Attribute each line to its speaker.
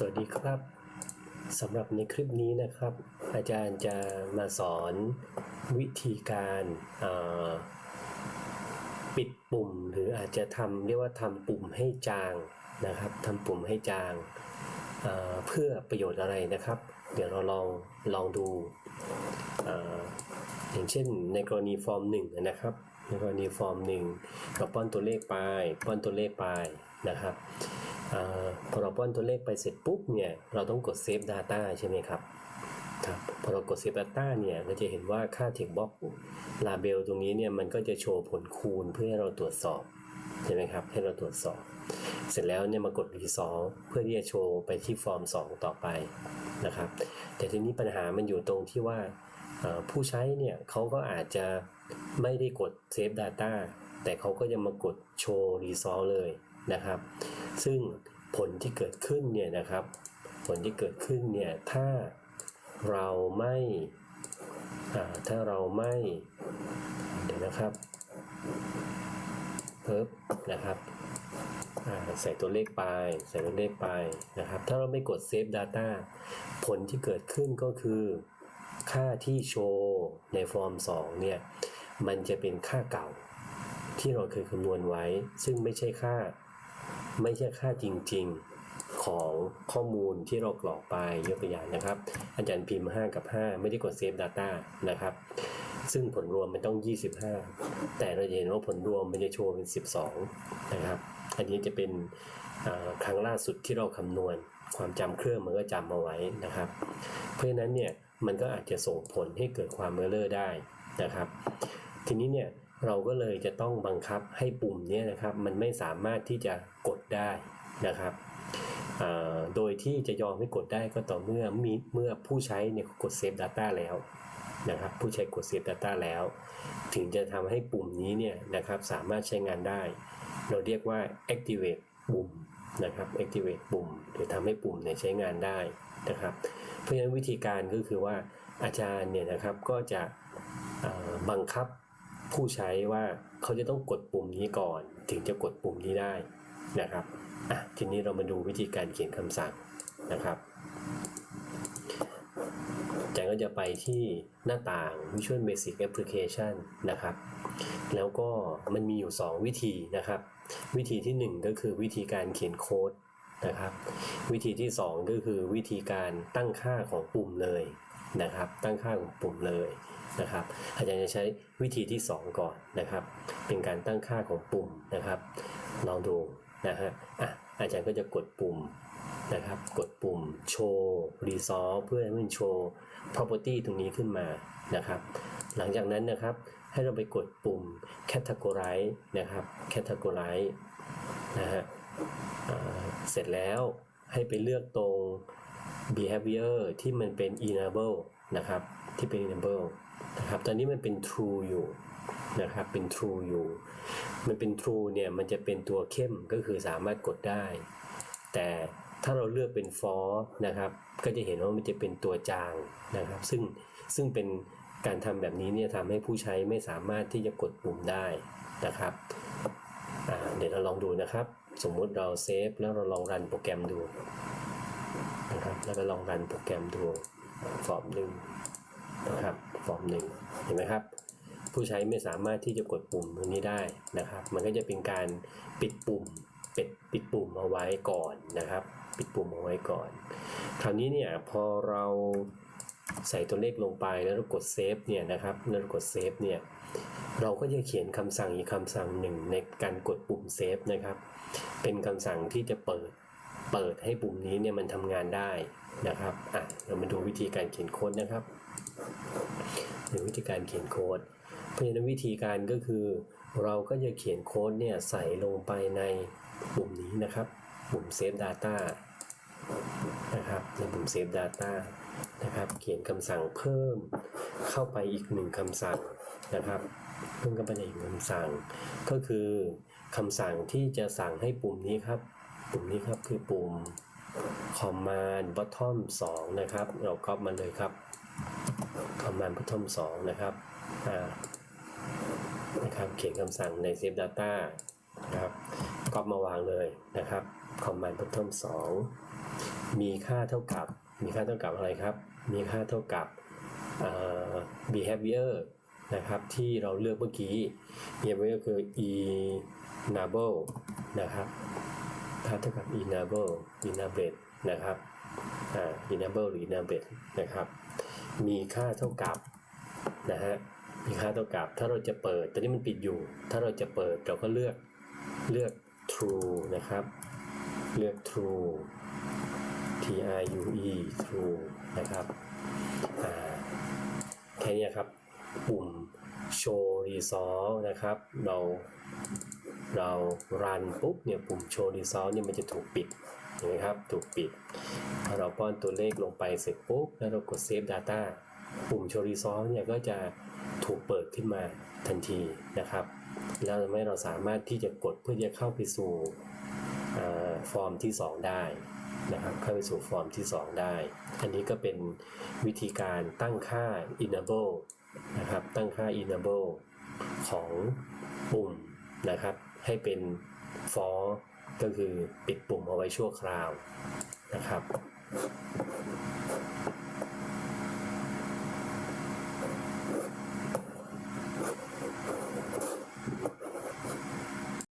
Speaker 1: สวัสดีครับสำหรับในคลิปนี้นะครับ อาจารย์จะมาสอนวิธีการปิดปุ่ม หรืออาจจะทำเรียกว่าทำปุ่มให้จางนะครับทำปุ่มให้จางเพื่อประโยชน์อะไรนะครับ เดี๋ยวเราลองลองดูออย่างเช่นในกรณีฟอร์มหนึ่งนะครับ ในกรณีฟอร์มหนึ่งเราป้อนตัวเลขไปป้อนตัวเลขไปนะครับ พอเราป้อนตัวเลขไปเสร็จปุ๊บเนี่ยเราต้องกด Save Data ใช่ไหมครับครับพอเรากด Save Data เนี่ยเราจะเห็นว่าค่า Text Box Label ตรงนี้เนี่ยมันก็จะโชว์ผลคูณเพื่อให้เราตรวจสอบใช่ไหมครับให้เราตรวจสอบ เสร็จแล้วเนี่ยมากด Resolve เพื่อที่จะโชว์ไปที่ฟอร์ม 2 ต่อไปนะครับ แต่ทีนี้ปัญหามันอยู่ตรงที่ว่าผู้ใช้เนี่ยเขาก็อาจจะไม่ได้กด Save Data แต่เขาก็จะมากดโชว์ Resolve เลย นะครับ ซึ่งผลที่เกิดขึ้นเนี่ยนะครับ ผลที่เกิดขึ้นเนี่ยถ้าเราไม่ถ้าเราไม่เดี๋ยวนะครับเพิ่มนะครับอ่าใส่ตัวเลขไป ใส่ตัวเลขไปนะครับ ถ้าเราไม่กด Save Data ผลที่เกิดขึ้นก็คือ ค่าที่โชว์ในฟอร์ม 2 เนี่ย มันจะเป็นค่าเก่าที่เราเคยคำนวณไว้ ซึ่งไม่ใช่ค่า ไม่ใช่ค่าจริง ๆของข้อมูลที่เรากรอกไปยกตัวอย่างนะครับ อาจารย์พิมพ์ 5 กับ 5 ไม่ได้กด Save Data นะครับ ซึ่งผลรวมมันต้อง 25 แต่เราจะเห็นว่าผลรวมมันจะโชว์เป็น 12 นะครับ อันนี้จะเป็นครั้งล่าสุดที่เราคำนวณความจำเครื่องมันก็จำมาไว้นะครับ เพราะฉะนั้นเนี่ยมันก็อาจจะส่งผลให้เกิดความเออร์เลอร์ได้นะครับ ทีนี้เนี่ย เราก็เลยจะต้องบังคับให้ปุ่มนี้นะครับ มันไม่สามารถที่จะกดได้นะครับ โดยที่จะยอมให้กดได้ก็ต่อเมื่อมีเมื่อผู้ใช้เนี่ยกด Save Data แล้วนะครับ ผู้ใช้กด Save Data แล้ว ถึงจะทำให้ปุ่มนี้เนี่ยนะครับสามารถใช้งานได้ เราเรียกว่า activate ปุ่มนะครับ activate ปุ่มหรือทำให้ปุ่มเนี่ยใช้งานได้นะครับ เพราะฉะนั้นวิธีการก็คือว่าอาจารย์เนี่ยนะครับก็จะบังคับ ผู้ใช้ว่าเขาจะต้องกดปุ่มนี้ก่อน ถึงจะกดปุ่มนี้ได้นะครับอะทีนี้เรามาดูวิธีการเขียนคำสั่งนะครับอาจารย์ก็จะไปที่หน้าต่าง Visual Basic Application นะครับ แล้วก็มันมีอยู่ 2 วิธีนะครับ วิธีที่ 1 ก็คือวิธีการเขียนโค้ด นะครับ วิธีที่ 2 ก็คือวิธีการตั้งค่าของปุ่มเลยนะครับ ตั้งค่าของปุ่มเลยนะครับ อาจารย์จะใช้วิธีที่ 2 ก่อนนะครับ เป็นการตั้งค่าของปุ่มนะครับลองดูนะฮะอะอาจารย์ก็จะกดปุ่มนะครับ กดปุ่มโชว์ resolve เพื่อให้มันโชว์ property ตรงนี้ขึ้นมานะครับ หลังจากนั้นนะครับให้เราไปกดปุ่ม categorize นะครับ categorize นะฮะ เสร็จแล้วให้ไปเลือกตรง behavior ที่มันเป็น enable นะครับ ที่เป็น enable นะครับตอนนี้มันเป็น true อยู่นะครับเป็น true อยู่ มันเป็น true เนี่ยมันจะเป็นตัวเข้มก็คือสามารถกดได้ แต่ถ้าเราเลือกเป็น false นะครับก็จะเห็นว่ามันจะเป็นตัวจางนะครับ ซึ่งซึ่งเป็นการทำแบบนี้เนี่ยทำให้ผู้ใช้ไม่สามารถที่จะกดปุ่มได้นะครับ เดี๋ยวเราลองดูนะครับ สมมุติเราเซฟแล้วเราลองรันโปรแกรมดูนะครับแล้วก็ลองรันโปรแกรมดูฟอร์มหนึ่งนะครับฟอร์มหนึ่งเห็นไหมครับ ผู้ใช้ไม่สามารถที่จะกดปุ่มตรงนี้ได้นะครับ มันก็จะเป็นการปิดปุ่มปิดปิดปุ่มเอาไว้ก่อนนะครับ ปิดปุ่มเอาไว้ก่อน คราวนี้เนี่ยพอเรา ใส่ตัวเลขลงไปแล้วเรากดเซฟเนี่ยนะครับแล้วกดเซฟเนี่ยเราก็จะเขียนคำสั่งอีกคำสั่งหนึ่งในการกดปุ่มเซฟนะครับ เป็นคำสั่งที่จะเปิดเปิดให้ปุ่มนี้เนี่ยมันทำงานได้นะครับอะเรามาดูวิธีการเขียนโค้ดนะครับหรือวิธีการเขียนโค้ด เพราะฉะนั้นวิธีการก็คือ เราก็จะเขียนโค้ดเนี่ยใส่ลงไปในปุ่มนี้นะครับ ปุ่ม Save Data นะครับในปุ่ม Save Data นะครับเขียนคำสั่งเพิ่มเข้าไปอีกหนึ่งคำสั่งนะครับเพิ่มเข้าไปในอีกหนึ่งคำสั่ง ก็คือคำสั่งที่จะสั่งให้ปุ่มนี้ครับ ปุ่มนี้ครับคือปุ่ม command bottom 2 นะครับ เราก๊อปมาเลยครับ command bottom 2 นะครับอ่านะครับเขียนคำสั่งใน save data นะครับก็มาวางเลยนะครับ command bottom 2 มีค่าเท่ากับ มีค่าเท่ากับอะไรครับ มีค่าเท่ากับ behavior นะครับที่เราเลือกเมื่อกี้ behavior คือ enable นะครับค่าเท่ากับ enable enable นะครับ enable หรือ enable นะครับ มีค่าเท่ากับนะฮะมีค่าเท่ากับ ถ้าเราจะเปิดตอนนี้มันปิดอยู่ ถ้าเราจะเปิดเราก็เลือกเลือก true นะครับ เลือก true t r u e true นะครับแค่นี้ครับ ปุ่ม show result นะครับ เราเรา run ปุ๊บเนี่ยปุ่ม show result เนี่ยมันจะถูกปิดเห็นไหมครับถูกปิดพอเราป้อนตัวเลขลงไปเสร็จปุ๊บ แล้วเรากด save data ปุ่ม show result เนี่ยก็จะถูกเปิดขึ้นมาทันทีนะครับ แล้วทำให้เราสามารถที่จะกดเพื่อจะเข้าไปสู่ฟอร์มที่ 2 ได้ นะครับเข้าไปสู่ฟอร์มที่ 2 ได้ อันนี้ก็เป็นวิธีการตั้งค่า enable นะครับตั้งค่า enable ของปุ่มนะครับ ให้เป็น for ก็คือปิดปุ่มเอาไว้ชั่วคราวนะครับ